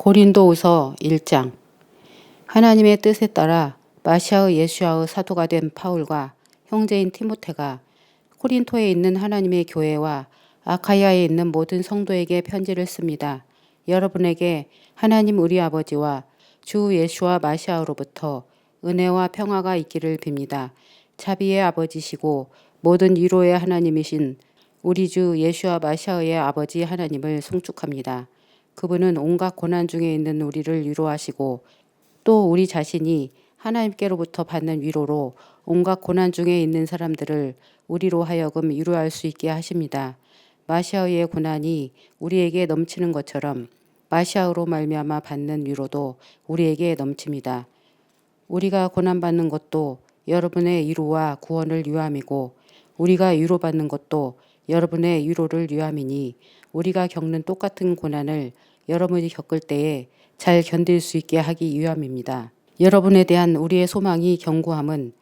고린도후서 1장 하나님의 뜻에 따라 마시아의 예수아의 사도가 된 파울과 형제인 티모테가 코린토에 있는 하나님의 교회와 아카야에 있는 모든 성도에게 편지를 씁니다. 여러분에게 하나님 우리 아버지와 주 예수와 마시아로부터 은혜와 평화가 있기를 빕니다. 자비의 아버지시고 모든 위로의 하나님이신 우리 주 예수와 마시아의 아버지 하나님을 송축합니다. 그분은 온갖 고난 중에 있는 우리를 위로하시고 또 우리 자신이 하나님께로부터 받는 위로로 온갖 고난 중에 있는 사람들을 우리로 하여금 위로할 수 있게 하십니다. 마시아의 고난이 우리에게 넘치는 것처럼 마시아로 말미암아 받는 위로도 우리에게 넘칩니다. 우리가 고난받는 것도 여러분의 위로와 구원을 위함이고 우리가 위로받는 것도 여러분의 위로를 위함이니 우리가 겪는 똑같은 고난을 여러분이 겪을 때에 잘 견딜 수 있게 하기 위함입니다. 여러분에 대한 우리의 소망이 견고함은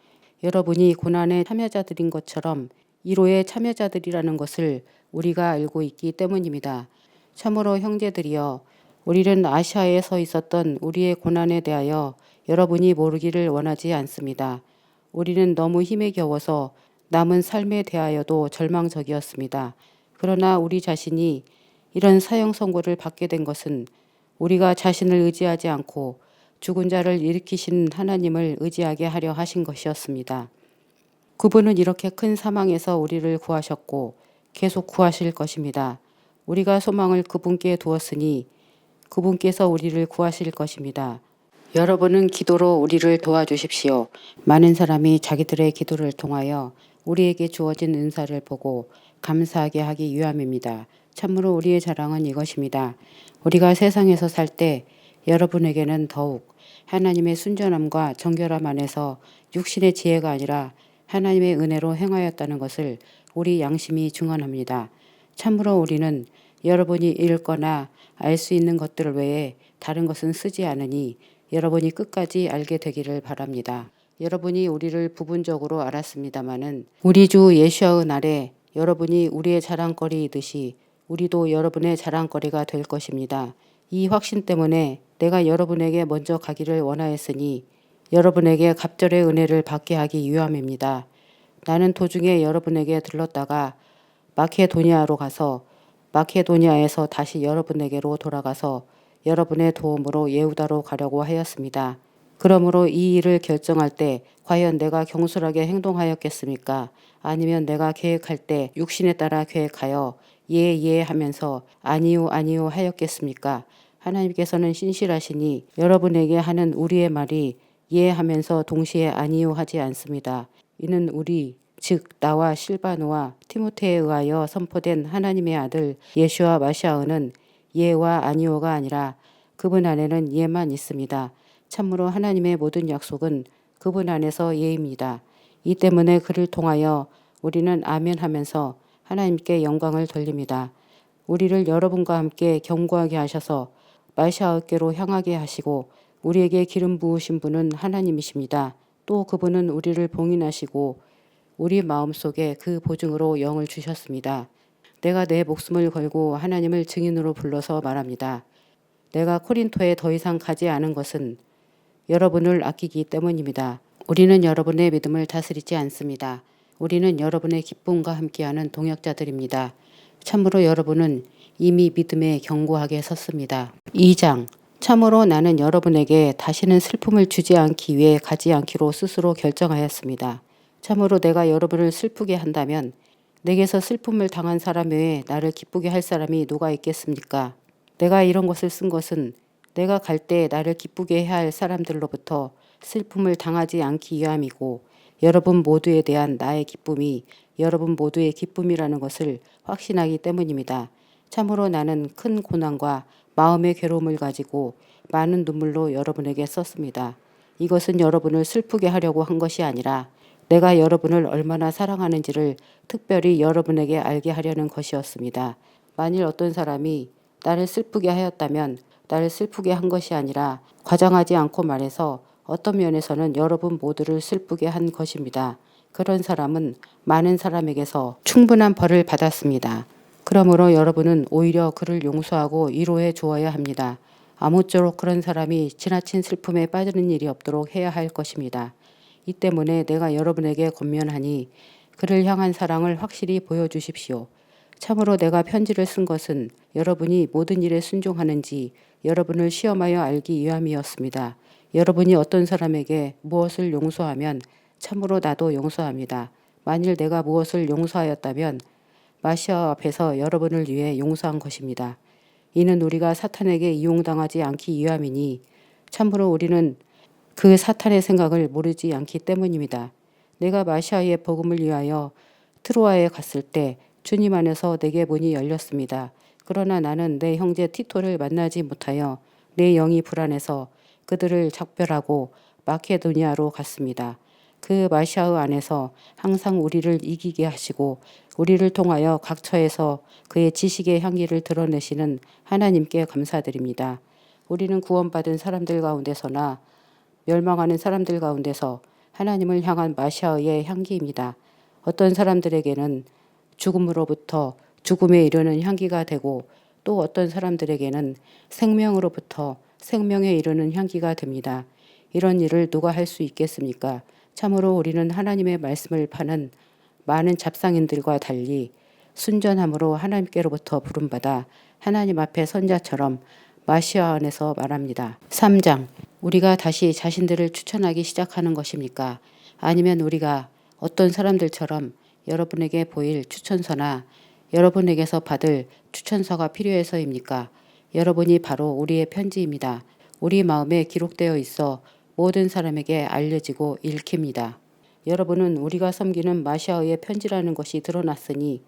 여러분이 고난의 참여자들인 것처럼 위로의 참여자들이라는 것을 우리가 알고 있기 때문입니다. 참으로 형제들이여 우리는 아시아에 서 있었던 우리의 고난에 대하여 여러분이 모르기를 원하지 않습니다. 우리는 너무 힘에 겨워서 남은 삶에 대하여도 절망적이었습니다. 그러나 우리 자신이 이런 사형 선고를 받게 된 것은 우리가 자신을 의지하지 않고 죽은 자를 일으키신 하나님을 의지하게 하려 하신 것이었습니다. 그분은 이렇게 큰 사망에서 우리를 구하셨고 계속 구하실 것입니다. 우리가 소망을 그분께 두었으니 그분께서 우리를 구하실 것입니다. 여러분은 기도로 우리를 도와주십시오. 많은 사람이 자기들의 기도를 통하여 우리에게 주어진 은사를 보고 감사하게 하기 위함입니다. 참으로 우리의 자랑은 이것입니다. 우리가 세상에서 살 때 여러분에게는 더욱 하나님의 순전함과 정결함 안에서 육신의 지혜가 아니라 하나님의 은혜로 행하였다는 것을 우리 양심이 증언합니다. 참으로 우리는 여러분이 읽거나 알 수 있는 것들 외에 다른 것은 쓰지 않으니 여러분이 끝까지 알게 되기를 바랍니다. 여러분이 우리를 부분적으로 알았습니다마는 우리 주 예수의 날에 여러분이 우리의 자랑거리이듯이 우리도 여러분의 자랑거리가 될 것입니다. 이 확신 때문에 내가 여러분에게 먼저 가기를 원하였으니 여러분에게 갑절의 은혜를 받게 하기 위함입니다. 나는 도중에 여러분에게 들렀다가 마케도니아로 가서 마케도니아에서 다시 여러분에게로 돌아가서 여러분의 도움으로 예우다로 가려고 하였습니다. 그러므로 이 일을 결정할 때 과연 내가 경솔하게 행동하였겠습니까? 아니면 내가 계획할 때 육신에 따라 계획하여 예, 예 하면서 아니요, 아니요 하였겠습니까? 하나님께서는 신실하시니 여러분에게 하는 우리의 말이 예 하면서 동시에 아니요 하지 않습니다. 이는 우리 즉 나와 실바노와 티모테에 의하여 선포된 하나님의 아들 예수와 마시아은은 예와 아니오가 아니라 그분 안에는 예만 있습니다. 참으로 하나님의 모든 약속은 그분 안에서 예입니다. 이 때문에 그를 통하여 우리는 아멘 하면서 하나님께 영광을 돌립니다. 우리를 여러분과 함께 경고하게 하셔서 마시아께로 향하게 하시고 우리에게 기름 부으신 분은 하나님이십니다. 또 그분은 우리를 봉인하시고 우리 마음속에 그 보증으로 영을 주셨습니다. 내가 내 목숨을 걸고 하나님을 증인으로 불러서 말합니다. 내가 코린토에 더 이상 가지 않은 것은 여러분을 아끼기 때문입니다. 우리는 여러분의 믿음을 다스리지 않습니다. 우리는 여러분의 기쁨과 함께하는 동역자들입니다. 참으로 여러분은 이미 믿음에 견고하게 섰습니다. 2장 참으로 나는 여러분에게 다시는 슬픔을 주지 않기 위해 가지 않기로 스스로 결정하였습니다. 참으로 내가 여러분을 슬프게 한다면 내게서 슬픔을 당한 사람 외에 나를 기쁘게 할 사람이 누가 있겠습니까? 내가 이런 것을 쓴 것은 내가 갈 때 나를 기쁘게 해야 할 사람들로부터 슬픔을 당하지 않기 위함이고 여러분 모두에 대한 나의 기쁨이 여러분 모두의 기쁨이라는 것을 확신하기 때문입니다. 참으로 나는 큰 고난과 마음의 괴로움을 가지고 많은 눈물로 여러분에게 썼습니다. 이것은 여러분을 슬프게 하려고 한 것이 아니라 내가 여러분을 얼마나 사랑하는지를 특별히 여러분에게 알게 하려는 것이었습니다. 만일 어떤 사람이 나를 슬프게 하였다면 나를 슬프게 한 것이 아니라 과장하지 않고 말해서 어떤 면에서는 여러분 모두를 슬프게 한 것입니다. 그런 사람은 많은 사람에게서 충분한 벌을 받았습니다. 그러므로 여러분은 오히려 그를 용서하고 위로해 주어야 합니다. 아무쪼록 그런 사람이 지나친 슬픔에 빠지는 일이 없도록 해야 할 것입니다. 이 때문에 내가 여러분에게 권면하니 그를 향한 사랑을 확실히 보여주십시오. 참으로 내가 편지를 쓴 것은 여러분이 모든 일에 순종하는지 여러분을 시험하여 알기 위함이었습니다. 여러분이 어떤 사람에게 무엇을 용서하면 참으로 나도 용서합니다. 만일 내가 무엇을 용서하였다면 마시아 앞에서 여러분을 위해 용서한 것입니다. 이는 우리가 사탄에게 이용당하지 않기 위함이니 참으로 우리는 그 사탄의 생각을 모르지 않기 때문입니다. 내가 마시아의 복음을 위하여 트로아에 갔을 때 주님 안에서 내게 문이 열렸습니다. 그러나 나는 내 형제 티토를 만나지 못하여 내 영이 불안해서 그들을 작별하고 마케도니아로 갔습니다. 그 마시아의 안에서 항상 우리를 이기게 하시고 우리를 통하여 각처에서 그의 지식의 향기를 드러내시는 하나님께 감사드립니다. 우리는 구원받은 사람들 가운데서나 멸망하는 사람들 가운데서 하나님을 향한 마시아의 향기입니다. 어떤 사람들에게는 죽음으로부터 죽음에 이르는 향기가 되고 또 어떤 사람들에게는 생명으로부터 생명에 이르는 향기가 됩니다. 이런 일을 누가 할 수 있겠습니까? 참으로 우리는 하나님의 말씀을 파는 많은 잡상인들과 달리 순전함으로 하나님께로부터 부름받아 하나님 앞에 선자처럼 마시아 안에서 말합니다. 3장 우리가 다시 자신들을 추천하기 시작하는 것입니까? 아니면 우리가 어떤 사람들처럼 여러분에게 보일 추천서나 여러분에게서 받을 추천서가 필요해서입니까? 여러분이 바로 우리의 편지입니다. 우리 마음에 기록되어 있어 모든 사람에게 알려지고 읽힙니다. 여러분은 우리가 섬기는 마시아의 편지라는 것이 드러났으니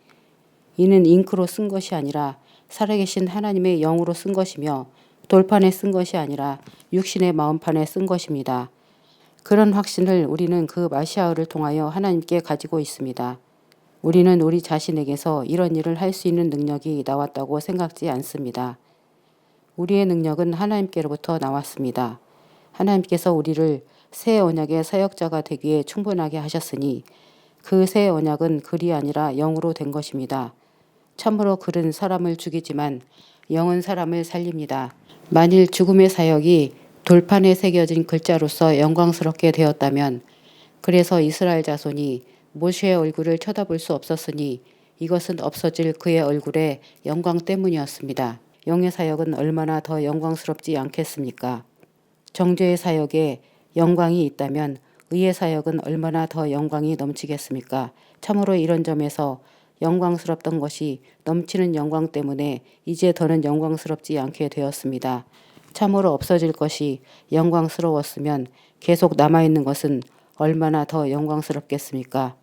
이는 잉크로 쓴 것이 아니라 살아계신 하나님의 영으로 쓴 것이며 돌판에 쓴 것이 아니라 육신의 마음판에 쓴 것입니다. 그런 확신을 우리는 그 마시아를 통하여 하나님께 가지고 있습니다. 우리는 우리 자신에게서 이런 일을 할 수 있는 능력이 나왔다고 생각지 않습니다. 우리의 능력은 하나님께로부터 나왔습니다. 하나님께서 우리를 새 언약의 사역자가 되기에 충분하게 하셨으니 그 새 언약은 글이 아니라 영으로 된 것입니다. 참으로 글은 사람을 죽이지만 영은 사람을 살립니다. 만일 죽음의 사역이 돌판에 새겨진 글자로서 영광스럽게 되었다면 그래서 이스라엘 자손이 모세의 얼굴을 쳐다볼 수 없었으니 이것은 없어질 그의 얼굴의 영광 때문이었습니다. 영의 사역은 얼마나 더 영광스럽지 않겠습니까? 정죄의 사역에 영광이 있다면 의의 사역은 얼마나 더 영광이 넘치겠습니까? 참으로 이런 점에서 영광스럽던 것이 넘치는 영광 때문에 이제 더는 영광스럽지 않게 되었습니다. 참으로 없어질 것이 영광스러웠으면 계속 남아있는 것은 얼마나 더 영광스럽겠습니까?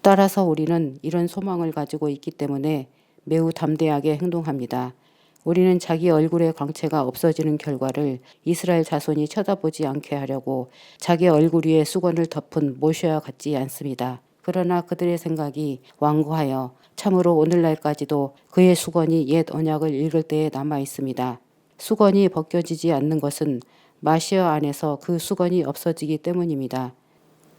따라서 우리는 이런 소망을 가지고 있기 때문에 매우 담대하게 행동합니다. 우리는 자기 얼굴의 광채가 없어지는 결과를 이스라엘 자손이 쳐다보지 않게 하려고 자기 얼굴 위에 수건을 덮은 모셔와 같지 않습니다. 그러나 그들의 생각이 완고하여 참으로 오늘날까지도 그의 수건이 옛 언약을 읽을 때에 남아 있습니다. 수건이 벗겨지지 않는 것은 마시아 안에서 그 수건이 없어지기 때문입니다.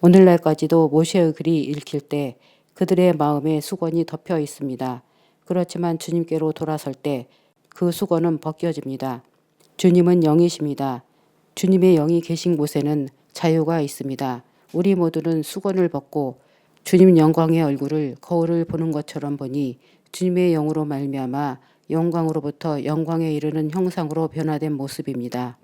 오늘날까지도 모세의 글이 읽힐 때 그들의 마음에 수건이 덮여 있습니다. 그렇지만 주님께로 돌아설 때 그 수건은 벗겨집니다. 주님은 영이십니다. 주님의 영이 계신 곳에는 자유가 있습니다. 우리 모두는 수건을 벗고 주님 영광의 얼굴을 거울을 보는 것처럼 보니 주님의 영으로 말미암아 영광으로부터 영광에 이르는 형상으로 변화된 모습입니다.